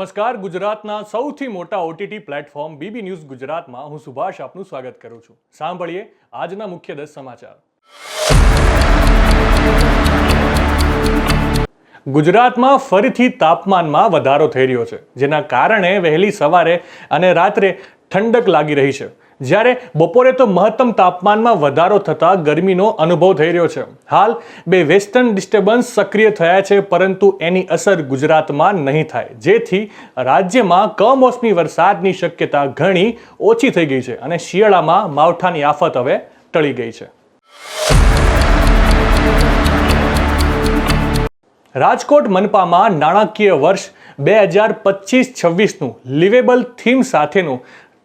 નમસ્કાર. ગુજરાતના સૌથી મોટા ઓટીટી પ્લેટફોર્મ બીબી ન્યૂઝ ગુજરાતમાં હું સુભાષ આપનું સ્વાગત કરું છું. સાંભળીએ આજના મુખ્ય દસ સમાચાર. ગુજરાતમાં ફરીથી તાપમાનમાં વધારો થઈ રહ્યો છે, જેના કારણે વહેલી સવારે અને રાત્રે ઠંડક લાગી રહી છે. જ્યારે બપોરે તો મહત્તમ તાપમાનમાં વધારો થતાં ગરમીનો અનુભવ થઈ રહ્યો છે. હાલ બે વેસ્ટર્ન ડિસ્ટર્બન્સ સક્રિય થયા છે, પરંતુ એની અસર ગુજરાતમાં નહીં થાય. જેથી રાજ્યમાં કમોસમી વરસાદની શક્યતા ઘણી ઓછી થઈ ગઈ છે અને શિયાળામાં માવઠાની આફત હવે ટળી ગઈ છે. રાજકોટ મનપામાં નાણાકીય વર્ષ બે હજાર પચીસ છવ્વીસનું લિવેબલ થીમ સાથેનું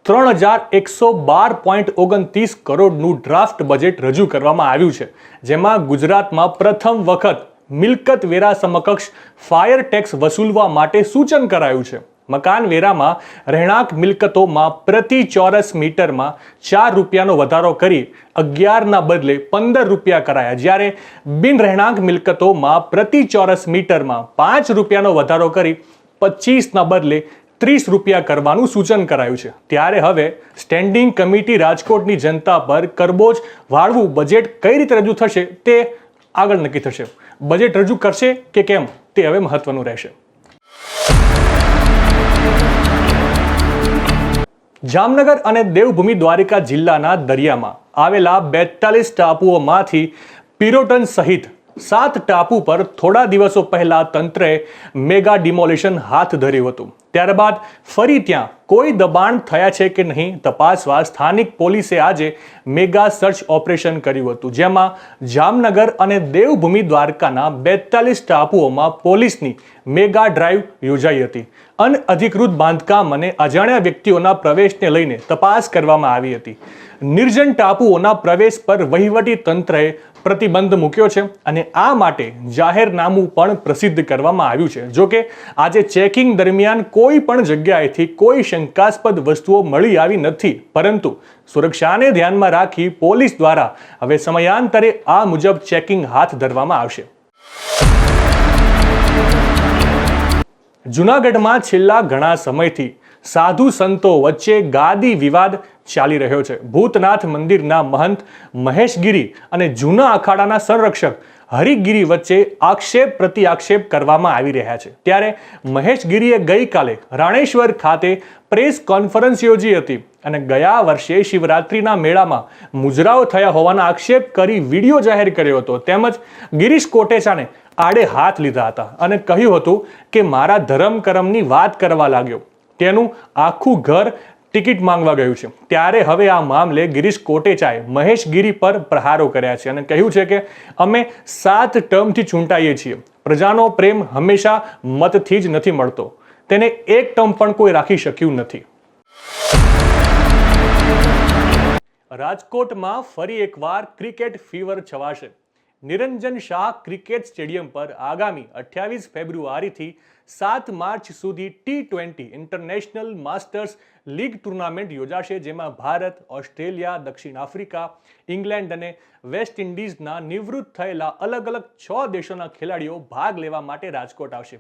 ત્રણ હજાર એકસો બાર પોઈન્ટ ઓગણત્રીસ કરોડનું ડ્રાફ્ટ બજેટ રજૂ કરવામાં આવ્યું છે, જેમાં ગુજરાતમાં પ્રથમ વખત મિલકત વેરા સમકક્ષ ફાયર ટેક્સ વસૂલવા માટે સૂચન કરાયું છે. મકાન વેરામાં રહેણાંક મિલકતોમાં પ્રતિ ચોરસ મીટરમાં ચાર રૂપિયાનો વધારો કરી અગિયારના બદલે પંદર રૂપિયા કરાયા. જ્યારે બિન રહેણાંક મિલકતોમાં પ્રતિ ચોરસ મીટરમાં પાંચ રૂપિયાનો વધારો કરી પચીસના બદલે ત્રીસ રૂપિયા કરવાનું સૂચન કરાયું છે. ત્યારે હવે સ્ટેન્ડિંગ કમિટી રાજકોટની જનતા પર કરબોજ વાળવું બજેટ કઈ રીતે રજૂ થશે તે આગળ નક્કી થશે. બજેટ રજૂ કરશે કે કેમ તે હવે મહત્વનું રહેશે. જામનગર અને દેવભૂમિ દ્વારિકા જિલ્લાના દરિયામાં આવેલા બેતાલીસ ટાપુઓમાંથી પિરોટન સહિત સાત ટાપુ પર થોડા દિવસો પહેલા તંત્રે મેગા ડિમોલિશન હાથ ધર્યું હતું. ત્યારબાદ ફરી ત્યાં કોઈ દબાણ થયા છે કે નહીં તપાસવા સ્થાનિક પોલીસે આજે મેગા સર્ચ ઓપરેશન કર્યું હતું, જેમાં જામનગર અને દેવભૂમિ દ્વારકાના બેતાલીસ ટાપુઓમાં પોલીસની મેગા ડ્રાઈવ યોજાઈ હતી. અનઅધિકૃત બાંધકામ અને અજાણ્યા વ્યક્તિઓના પ્રવેશને લઈને તપાસ કરવામાં આવી હતી. નિર્જન ટાપુઓના પ્રવેશ પર વહીવટી તંત્રએ પ્રતિબંધ મૂક્યો છે અને આ માટે જાહેરનામું પણ પ્રસિદ્ધ કરવામાં આવ્યું છે. જો કે આજે ચેકિંગ દરમિયાન કોઈ પણ જગ્યાએથી કોઈ શંકાસ્પદ વસ્તુઓ મળી આવી નથી. પરંતુ સુરક્ષાને ધ્યાનમાં રાખી પોલીસ દ્વારા હવે સમયાંતરે આ મુજબ ચેકિંગ હાથ ધરવામાં આવશે. જૂનાગઢમાં છેલ્લા ઘણા સમયથી સાધુ સંતો વચ્ચે ગાદી વિવાદ ચાલી રહ્યો છે. ભૂતનાથ મંદિરના મહંત મહેશગીરી અને જૂના અખાડાના સંરક્ષક હરિગીરી વચ્ચે આક્ષેપ પ્રતિ આક્ષેપ કરવામાં આવી રહ્યા છે. ત્યારે મહેશગીરીએ ગઈકાલે રાણેશ્વર ખાતે પ્રેસ કોન્ફરન્સ યોજી હતી અને ગયા વર્ષે શિવરાત્રિના મેળામાં મુજરાઓ થયા હોવાના આક્ષેપ કરી વીડિયો જાહેર કર્યો હતો. તેમજ ગિરીશ કોટેચાને આડે હાથ લીધા હતા અને કહ્યું હતું કે, મારા ધર્મ કરમની વાત કરવા લાગ્યો. તેનું આખું ઘર ટિકિટ માંગવા ગયું છે. ત્યારે હવે આ મામલે ગિરીશ કોટેચાએ મહેશ ગીરી પર પ્રહારો કર્યા છે અને કહ્યું છે કે અમે સાત ટર્મથી ચૂંટાઈએ છીએ. પ્રજાનો પ્રેમ હંમેશા મતથી જ નથી મળતો. તેને એક ટર્મ પણ કોઈ રાખી શક્યું નથી. રાજકોટમાં ફરી એકવાર ક્રિકેટ ફીવર છવાશે. નિરંજન શાહ ક્રિકેટ સ્ટેડિયમ પર આગામી અઠ્યાવીસ ફેબ્રુઆરીથી સાત માર્ચ સુધી T twenty international masters league tournament યોજાશે, જેમાં ભારત, ઓસ્ટ્રેલિયા, દક્ષિણ આફ્રિકા, ઇંગ્લેન્ડ અને વેસ્ટ ઇન્ડિઝના નિવૃત્ત થયેલા અલગ અલગ છ દેશોના ખેલાડીઓ ભાગ લેવા માટે રાજકોટ આવશે.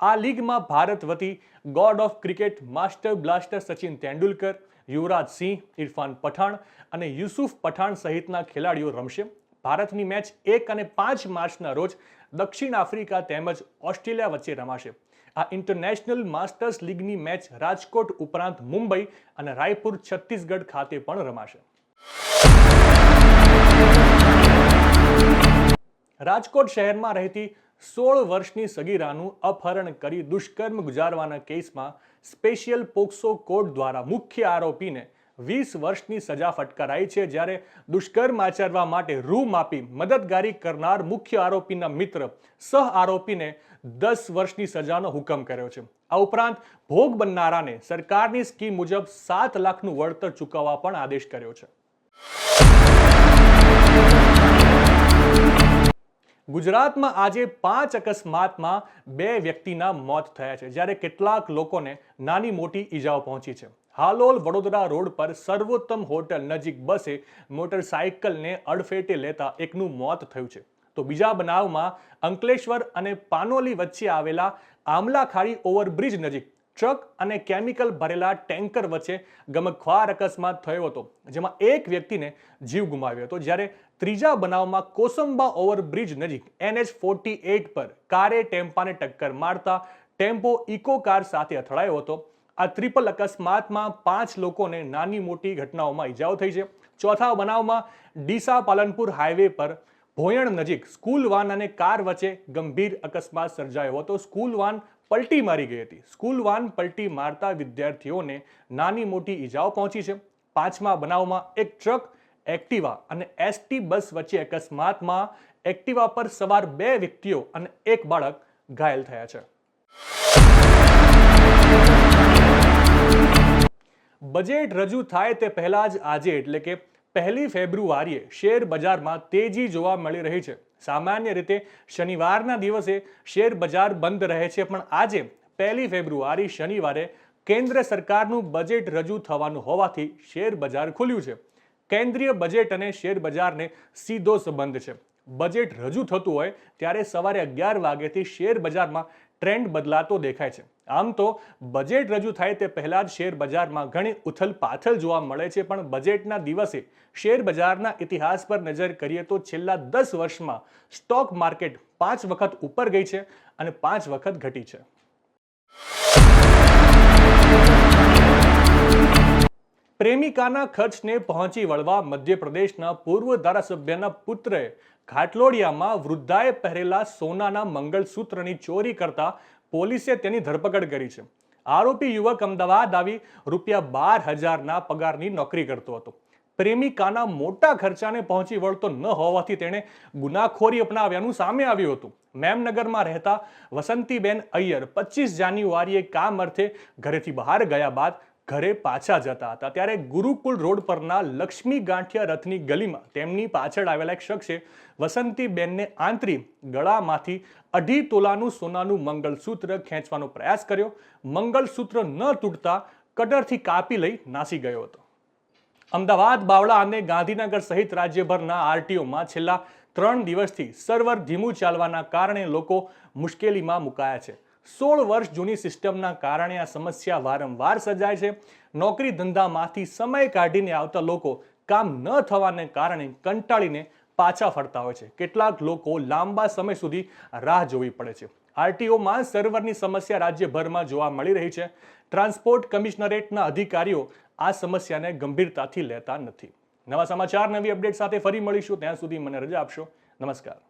આ લીગમાં ભારત વતી god of cricket master blaster Sachin Tendulkar, Yuvraj Singh, Irfan Pathan અને યુસુફ પઠાણ સહિતના ખેલાડીઓ રમશે. ભારતની મેચ એક અને પાંચ માર્ચના રોજ દક્ષિણ આફ્રિકા તેમજ ઓસ્ટ્રેલિયા વચ્ચે રમાશે. આ ઇન્ટરનેશનલ માસ્ટર્સ લીગની મેચ રાજકોટ ઉપરાંત મુંબઈ અને રાયપુર છત્તીસગઢ ખાતે પણ રમાશે. રાજકોટ શહેરમાં રહેતી સોળ વર્ષની સગીરાનું અપહરણ કરી દુષ્કર્મ ગુજારવાના કેસમાં સ્પેશિયલ પોક્સો કોર્ટ દ્વારા મુખ્ય આરોપીને વીસ વર્ષની સજા ફટકારાઈ છે જ્યારે દુષ્કર્મ આચરવા માટે રૂ માપી મદદગારી કરનાર મુખ્ય આરોપીના મિત્ર સહ આરોપીને દસ વર્ષની સજાનો હુકમ કર્યો છે. આ ઉપરાંત ભોગ બનનારાને સરકારની સ્કીમ મુજબ સાત લાખનું વળતર ચૂકવવા પણ આદેશ કર્યો છે. ગુજરાતમાં આજે પાંચ અકસ્માતમાં બે વ્યક્તિના મોત થયા છે, જ્યારે કેટલાક લોકોને નાની મોટી ઈજાઓ પહોંચી છે. હાલોલ વડોદરા રોડ પર સર્વોત્તમ હોટલ નજીક બસે મોટરસાયકલને અડફેટે લેતા એકનું મોત થયું છે. તો બીજા બનાવમાં અંકલેશ્વર અને પાનોલી વચ્ચે આવેલા આમલાખાડી ઓવરબ્રિજ નજીક ટ્રક અને કેમિકલ ભરેલા ટેન્કર વચ્ચે ગમખ્વાર અકસ્માત થયો હતો, જેમાં એક વ્યક્તિને જીવ ગુમાવ્યો હતો. જ્યારે ત્રીજા બનાવમાં કોસંબા ઓવરબ્રિજ નજીક એનએચ ફોર્ટી એટ પર કારે ટેમ્પાને ટક્કર મારતા ટેમ્પો ઇકો કાર સાથે અથડાયો હતો. આ ટ્રિપલ અકસ્માતમાં પાંચ લોકોને નાની મોટી ઘટનાઓમાં ઈજાઓ થઈ છે. ચોથા બનાવમાં ડીસા પાલનપુર હાઈવે પર ભોયણ નજીક સ્કૂલ વાન અને કાર વચ્ચે ગંભીર અકસ્માત સર્જાયો હતો. સ્કૂલ વાન પલટી મારી ગઈ હતી. સ્કૂલ વાન પલટી મારતા વિદ્યાર્થીઓને નાની મોટી ઈજાઓ પહોંચી છે. પાંચમા બનાવમાં એક ટ્રક, એક્ટિવા અને એસટી બસ વચ્ચે અકસ્માતમાં એક્ટિવા પર સવાર બે વ્યક્તિઓ અને એક બાળક ઘાયલ થયા છે. બજેટ રજૂ થાય તે પહેલા જ આજે, એટલે કે પહેલી ફેબ્રુઆરીએ શેર બજારમાં તેજી જોવા મળી રહી છે. સામાન્ય રીતે શનિવારના દિવસે શેર બજાર બંધ રહે છે, પણ આજે પહેલી ફેબ્રુઆરી શનિવારે કેન્દ્ર સરકારનું બજેટ રજૂ થવાનું હોવાથી શેર બજાર ખુલ્યું છે. કેન્દ્રીય બજેટ અને શેર બજારને સીધો સંબંધ છે. બજેટ રજૂ થતું હોય ત્યારે સવારે અગિયાર વાગ્યાથી શેર બજારમાં ટ્રેન્ડ બદલાતો દેખાય છે. આમ તો બજેટ રજૂ થાય તે પહેલા જ શેર બજારમાં ઘણી ઉથલ પાથલ જોવા મળે છે, પણ બજેટના દિવસે શેર બજારના ઇતિહાસ પર નજર કરીએ તો છેલ્લા દસ વર્ષમાં સ્ટોક માર્કેટ પાંચ વખત ઉપર ગઈ છે અને પાંચ વખત ઘટી છે. પ્રેમિકાના ખર્ચને પહોંચી વળવા મધ્યપ્રદેશના પૂર્વ ધારાસભ્યના પુત્રએ ઘાટલોડિયામાં વૃદ્ધાએ પહેરેલા સોનાના મંગળસૂત્રની ચોરી કરતા પોલીસે તેની ધરપકડ કરી છે. આરોપી યુવક અમદાવાદ આવી રૂપિયા બાર હજારના પગારની નોકરી કરતો હતો. પ્રેમિકાના મોટા ખર્ચાને પહોંચી વળતો ન હોવાથી તેણે ગુનાખોરી અપનાવ્યાનું સામે આવ્યું હતું. મેમનગરમાં રહેતા વસંતીબેન અય્યર પચીસ જાન્યુઆરીએ કામ અર્થે ઘરેથી બહાર ગયા બાદ ઘરે પાછા જતા હતા. ત્યારે ગુરુકુળ રોડ પરના લક્ષ્મી ગાંઠિયા રથની ગલીમાં તેમની પાછળ આવેલા એક શખ્સે વસંતીબેનને આંતરી ગળામાંથી અઢી તોલાનું સોનાનું મંગળસૂત્ર ખેંચવાનો પ્રયાસ કર્યો. મંગળસૂત્ર ન તૂટતા કટરથી કાપી લઈ નાસી ગયો હતો. અમદાવાદ, બાવળા અને ગાંધીનગર સહિત રાજ્યભરના આરટીઓમાં છેલ્લા ત્રણ દિવસથી સર્વર ધીમું ચાલવાના કારણે લોકો મુશ્કેલીમાં મુકાયા છે. સોળ વર્ષ જૂની સિસ્ટમના કારણે આ સમસ્યા વારંવાર સર્જાય છે. નોકરી ધંધામાંથી સમય કાઢીને આવતા લોકો કામ ન થવાને કારણે કંટાળીને પાછા ફરતા હોય છે. કેટલાક લોકો લાંબા સમય સુધી રાહ જોવી પડે છે. આરટીઓમાં સર્વરની સમસ્યા રાજ્યભરમાં જોવા મળી રહી છે. ટ્રાન્સપોર્ટ કમિશનરેટના અધિકારીઓ આ સમસ્યાને ગંભીરતાથી લેતા નથી. નવા સમાચાર, નવી અપડેટ સાથે ફરી મળીશું. ત્યાં સુધી મને રજા આપશો. નમસ્કાર.